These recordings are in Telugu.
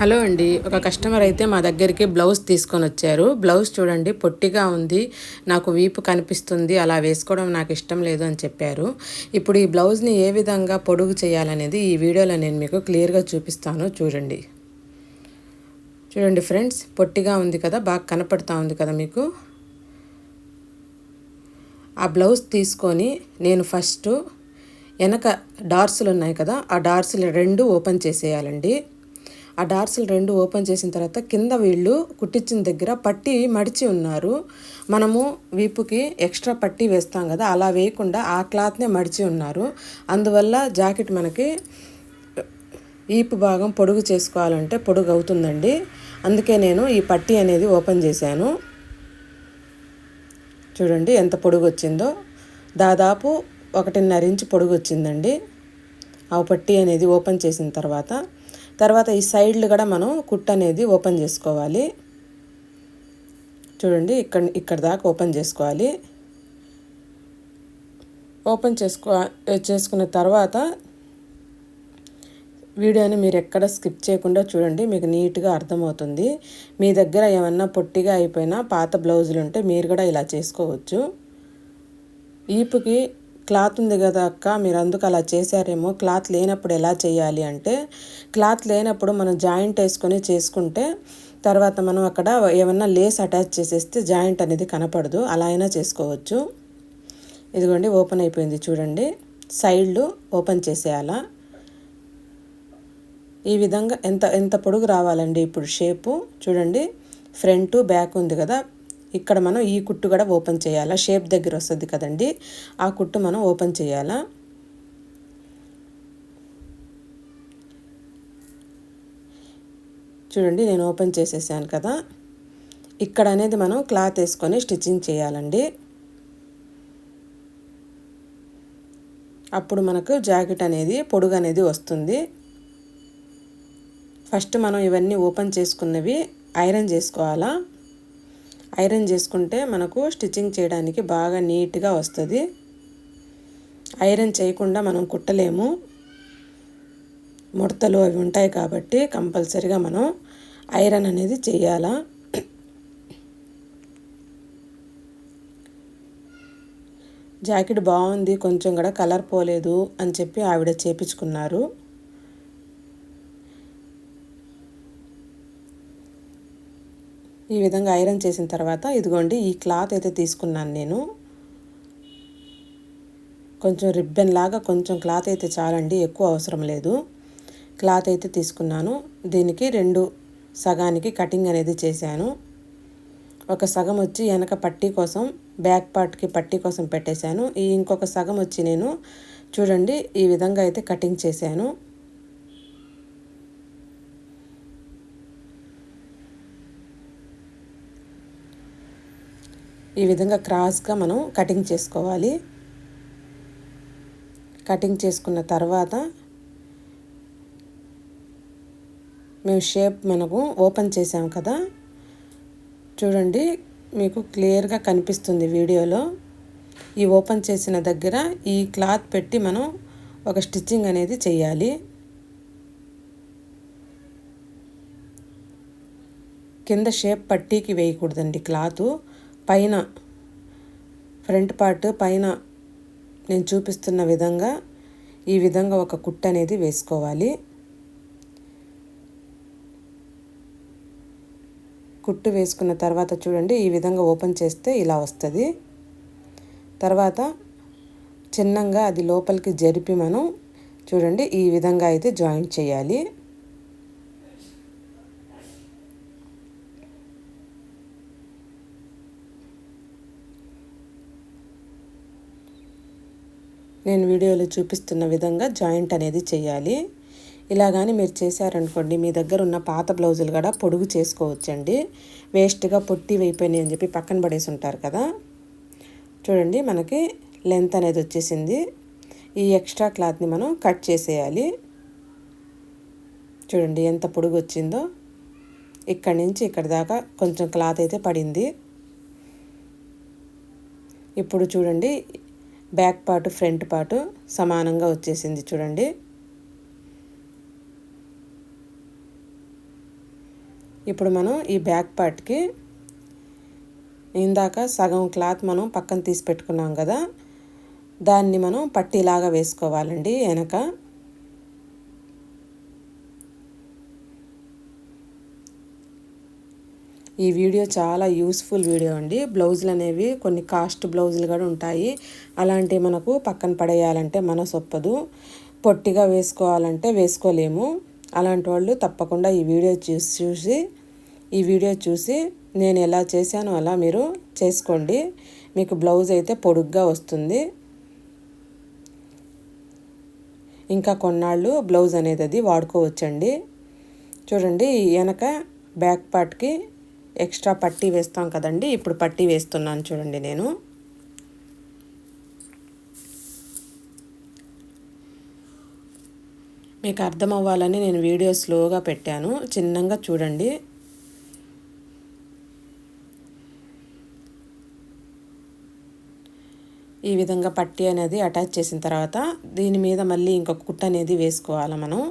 హలో అండి. ఒక కస్టమర్ అయితే మా దగ్గరికి బ్లౌజ్ తీసుకొని వచ్చారు. బ్లౌజ్ చూడండి పొట్టిగా ఉంది. నాకు వీపు కనిపిస్తుంది. అలా వేసుకోవడం నాకు ఇష్టం లేదు అని చెప్పారు. ఇప్పుడు ఈ బ్లౌజ్ని ఏ విధంగా పొడుగు చేయాలనేది ఈ వీడియోలో నేను మీకు క్లియర్గా చూపిస్తాను. చూడండి. చూడండి ఫ్రెండ్స్ పొట్టిగా ఉంది కదా బాగా కనపడుతూ ఉంది కదా మీకు? ఆ బ్లౌజ్ తీసుకొని నేను ఫస్ట్ వెనక డార్సులు ఉన్నాయి కదా ఆ డార్సులు రెండు ఓపెన్ చేసేయాలండి. ఆ డార్సులు రెండు ఓపెన్ చేసిన తర్వాత కింద వీళ్ళు కుట్టించిన దగ్గర పట్టి మడిచి ఉన్నారు. మనము వీపుకి ఎక్స్ట్రా పట్టి వేస్తాం కదా అలా వేయకుండా ఆ క్లాత్నే మడిచి ఉన్నారు. అందువల్ల జాకెట్ మనకి ఈపు భాగం పొడుగు చేసుకోవాలంటే పొడుగు అవుతుందండి. అందుకే నేను ఈ పట్టి అనేది ఓపెన్ చేశాను. చూడండి ఎంత పొడుగు వచ్చిందో. దాదాపు ఒకటిన్నర ఇంచు పొడుగు వచ్చిందండి. ఆ పట్టి అనేది ఓపెన్ చేసిన తర్వాత తర్వాత ఈ సైడ్లు కూడా మనం కుట్ అనేది ఓపెన్ చేసుకోవాలి. చూడండి ఇక్కడ ఇక్కడ దాకా ఓపెన్ చేసుకోవాలి. ఓపెన్ చేసుకో చేసుకున్న తర్వాత వీడియోని మీరు ఎక్కడ స్కిప్ చేయకుండా చూడండి మీకు నీట్గా అర్థమవుతుంది. మీ దగ్గర ఏమన్నా పొట్టిగా అయిపోయినా పాత బ్లౌజులు ఉంటే మీరు కూడా ఇలా చేసుకోవచ్చు. ఈపుకి క్లాత్ ఉంది కదా అక్క మీరు అందుకు అలా చేశారేమో. క్లాత్ లేనప్పుడు ఎలా చేయాలి అంటే క్లాత్ లేనప్పుడు మనం జాయింట్ వేసుకొని చేసుకుంటే తర్వాత మనం అక్కడ ఏమన్నా లేస్ అటాచ్ చేసేస్తే జాయింట్ అనేది కనపడదు. అలా అయినా చేసుకోవచ్చు. ఇదిగోండి ఓపెన్ అయిపోయింది చూడండి. సైడ్లు ఓపెన్ చేసేయాలా? ఈ విధంగా ఎంత ఎంత పొడుగు రావాలండి ఇప్పుడు షేపు? చూడండి ఫ్రంట్ బ్యాక్ ఉంది కదా. ఇక్కడ మనం ఈ కుట్టు కూడా ఓపెన్ చేయాలా? షేప్ దగ్గర వస్తుంది కదండి. ఆ కుట్టు మనం ఓపెన్ చేయాలా? చూడండి నేను ఓపెన్ చేసేసాను కదా. ఇక్కడ అనేది మనం క్లాత్ వేసుకొని స్టిచ్చింగ్ చేయాలండి. అప్పుడు మనకు జాకెట్ అనేది పొడుగు అనేది వస్తుంది. ఫస్ట్ మనం ఇవన్నీ ఓపెన్ చేసుకున్నవి ఐరన్ చేసుకోవాలా? ఐరన్ చేసుకుంటే మనకు స్టిచ్చింగ్ చేయడానికి బాగా నీట్గా వస్తుంది. ఐరన్ చేయకుండా మనం కుట్టలేము. ముడతలు అవి ఉంటాయి కాబట్టి కంపల్సరిగా మనం ఐరన్ అనేది చేయాలా. జాకెట్ బాగుంది కొంచెం కూడా కలర్ పోలేదు అని చెప్పి ఆవిడ చేపించుకున్నారు. ఈ విధంగా ఐరన్ చేసిన తర్వాత ఇదిగోండి ఈ క్లాత్ అయితే తీసుకున్నాను నేను. కొంచెం రిబ్బన్ లాగా కొంచెం క్లాత్ అయితే చాలండి ఎక్కువ అవసరం లేదు. క్లాత్ అయితే తీసుకున్నాను. దీనికి రెండు సగానికి కటింగ్ అనేది చేశాను. ఒక సగం వచ్చి వెనక పట్టీ కోసం బ్యాక్ పార్ట్కి పట్టీ కోసం పెట్టేశాను. ఈ ఇంకొక సగం వచ్చి నేను చూడండి ఈ విధంగా అయితే కటింగ్ చేశాను. ఈ విధంగా క్రాస్గా మనం కటింగ్ చేసుకోవాలి. కటింగ్ చేసుకున్న తర్వాత మేము షేప్ మనకు ఓపెన్ చేసాం కదా. చూడండి మీకు క్లియర్గా కనిపిస్తుంది వీడియోలో. ఈ ఓపెన్ చేసిన దగ్గర ఈ క్లాత్ పెట్టి మనం ఒక స్టిచ్చింగ్ అనేది చేయాలి. కింద షేప్ పట్టీకి వేయకూడదండి క్లాతు. పైన ఫ్రంట్ పార్ట్ పైన నేను చూపిస్తున్న విధంగా ఈ విధంగా ఒక కుట్ అనేది వేసుకోవాలి. కుట్టు వేసుకున్న తర్వాత చూడండి ఈ విధంగా ఓపెన్ చేస్తే ఇలా వస్తుంది. తర్వాత చిన్నంగా అది లోపలికి జరిపి మనం చూడండి ఈ విధంగా అయితే జాయింట్ చేయాలి. నేను వీడియోలో చూపిస్తున్న విధంగా జాయింట్ అనేది చేయాలి. ఇలా కానీ మీరు చేశారనుకోండి మీ దగ్గర ఉన్న పాత బ్లౌజులు కూడా పొడుగు చేసుకోవచ్చండి. వేస్ట్గా పొట్టి అయిపోయినాయి అని చెప్పి పక్కన పడేసి ఉంటారు కదా. చూడండి మనకి లెంత్ అనేది వచ్చేసింది. ఈ ఎక్స్ట్రా క్లాత్ని మనం కట్ చేసేయాలి. చూడండి ఎంత పొడుగు వచ్చిందో. ఇక్కడి నుంచి ఇక్కడ దాకా కొంచెం క్లాత్ అయితే పడింది. ఇప్పుడు చూడండి బ్యాక్ పార్ట్ ఫ్రంట్ పార్ట్ సమానంగా వచ్చేసింది చూడండి. ఇప్పుడు మనం ఈ బ్యాక్ పార్ట్కి ఇందాక సగం క్లాత్ మనం పక్కన తీసి పెట్టుకున్నాం కదా దాన్ని మనం పట్టీలాగా వేసుకోవాలండి వెనక. ఈ వీడియో చాలా యూస్ఫుల్ వీడియో అండి. బ్లౌజులు అనేవి కొన్ని కాస్ట్ బ్లౌజులు కూడా ఉంటాయి. అలాంటివి మనకు పక్కన పడేయాలంటే మన సొప్పదు పొట్టిగా వేసుకోవాలంటే వేసుకోలేము. అలాంటి వాళ్ళు తప్పకుండా ఈ వీడియో చూసి చూసి ఈ వీడియో చూసి నేను ఎలా చేశానో అలా మీరు చేసుకోండి. మీకు బ్లౌజ్ అయితే పొడుగ్గా వస్తుంది. ఇంకా కొన్నాళ్ళు బ్లౌజ్ అనేది అది వాడుకోవచ్చండి. చూడండి వెనక బ్యాక్ పార్ట్కి ఎక్స్ట్రా పట్టీ వేస్తాం కదండి. ఇప్పుడు పట్టీ వేస్తున్నాను చూడండి నేను. మీకు అర్థం అవ్వాలని నేను వీడియో స్లోగా పెట్టాను. చిన్నగా చూడండి. ఈ విధంగా పట్టీ అనేది అటాచ్ చేసిన తర్వాత దీని మీద మళ్ళీ ఇంకొక కుట్ట అనేది వేసుకోవాలి మనం.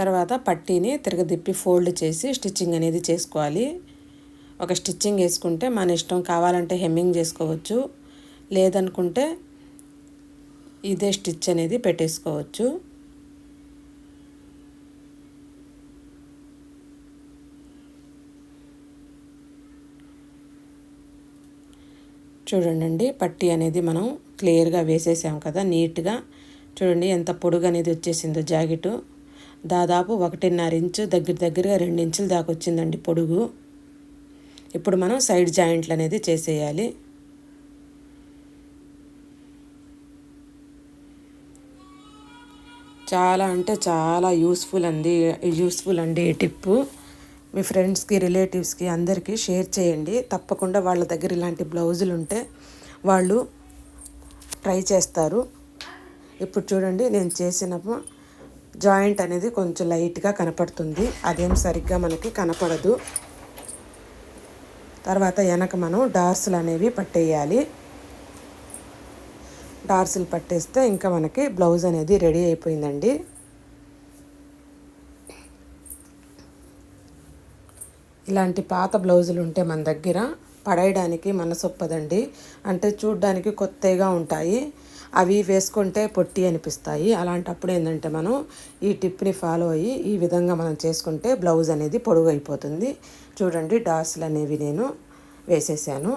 తర్వాత పట్టీని తిరగదిప్పి ఫోల్డ్ చేసి స్టిచ్చింగ్ అనేది చేసుకోవాలి. ఒక స్టిచ్చింగ్ వేసుకుంటే మన ఇష్టం కావాలంటే హెమ్మింగ్ చేసుకోవచ్చు. లేదనుకుంటే ఇదే స్టిచ్ అనేది పెట్టేసుకోవచ్చు. చూడండి పట్టీ అనేది మనం క్లియర్గా వేసేసాం కదా నీట్గా. చూడండి ఎంత పొడుగు అనేది వచ్చేసిందో జాకెట్. దాదాపు ఒకటిన్నర ఇంచు దగ్గర దగ్గరగా రెండు ఇంచుల దాకా వచ్చిందండి పొడుగు. ఇప్పుడు మనం సైడ్ జాయింట్లు అనేది చేసేయాలి. చాలా అంటే చాలా యూస్ఫుల్ అండి యూస్ఫుల్ అండి ఈ టిప్పు. మీ ఫ్రెండ్స్కి రిలేటివ్స్కి అందరికీ షేర్ చేయండి. తప్పకుండా వాళ్ళ దగ్గర ఇలాంటి బ్లౌజులు ఉంటే వాళ్ళు ట్రై చేస్తారు. ఇప్పుడు చూడండి నేను చేసినప్పుడు జాయింట్ అనేది కొంచెం లైట్గా కనపడుతుంది. అదేం సరిగ్గా మనకి కనపడదు. తర్వాత వెనక మనం డార్సులు అనేవి పట్టేయాలి. డార్సులు పట్టేస్తే ఇంకా మనకి బ్లౌజ్ అనేది రెడీ అయిపోయిందండి. ఇలాంటి పాత బ్లౌజులు ఉంటే మన దగ్గర పడేయడానికి మనసొప్పదండి అంటే చూడ్డానికి కొత్తగా ఉంటాయి. అవి వేసుకుంటే పొట్టి అనిపిస్తాయి. అలాంటప్పుడు ఏంటంటే మనం ఈ టిప్ని ఫాలో అయ్యి ఈ విధంగా మనం చేసుకుంటే బ్లౌజ్ అనేది పొడుగు అయిపోతుంది చూడండి డార్స్లు అనేవి నేను వేసేసాను.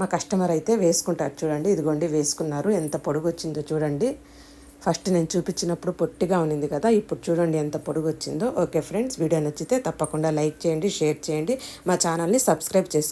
మా కస్టమర్ అయితే వేసుకుంటారు చూడండి. ఇదిగోండి వేసుకున్నారు. ఎంత పొడుగు వచ్చిందో చూడండి. ఫస్ట్ నేను చూపించినప్పుడు పొట్టిగా ఉన్నింది కదా ఇప్పుడు చూడండి ఎంత పొడుగు వచ్చిందో ఓకే ఫ్రెండ్స్ వీడియో నచ్చితే తప్పకుండా లైక్ చేయండి షేర్ చేయండి. మా ఛానల్ని సబ్స్క్రైబ్ చేసుకోండి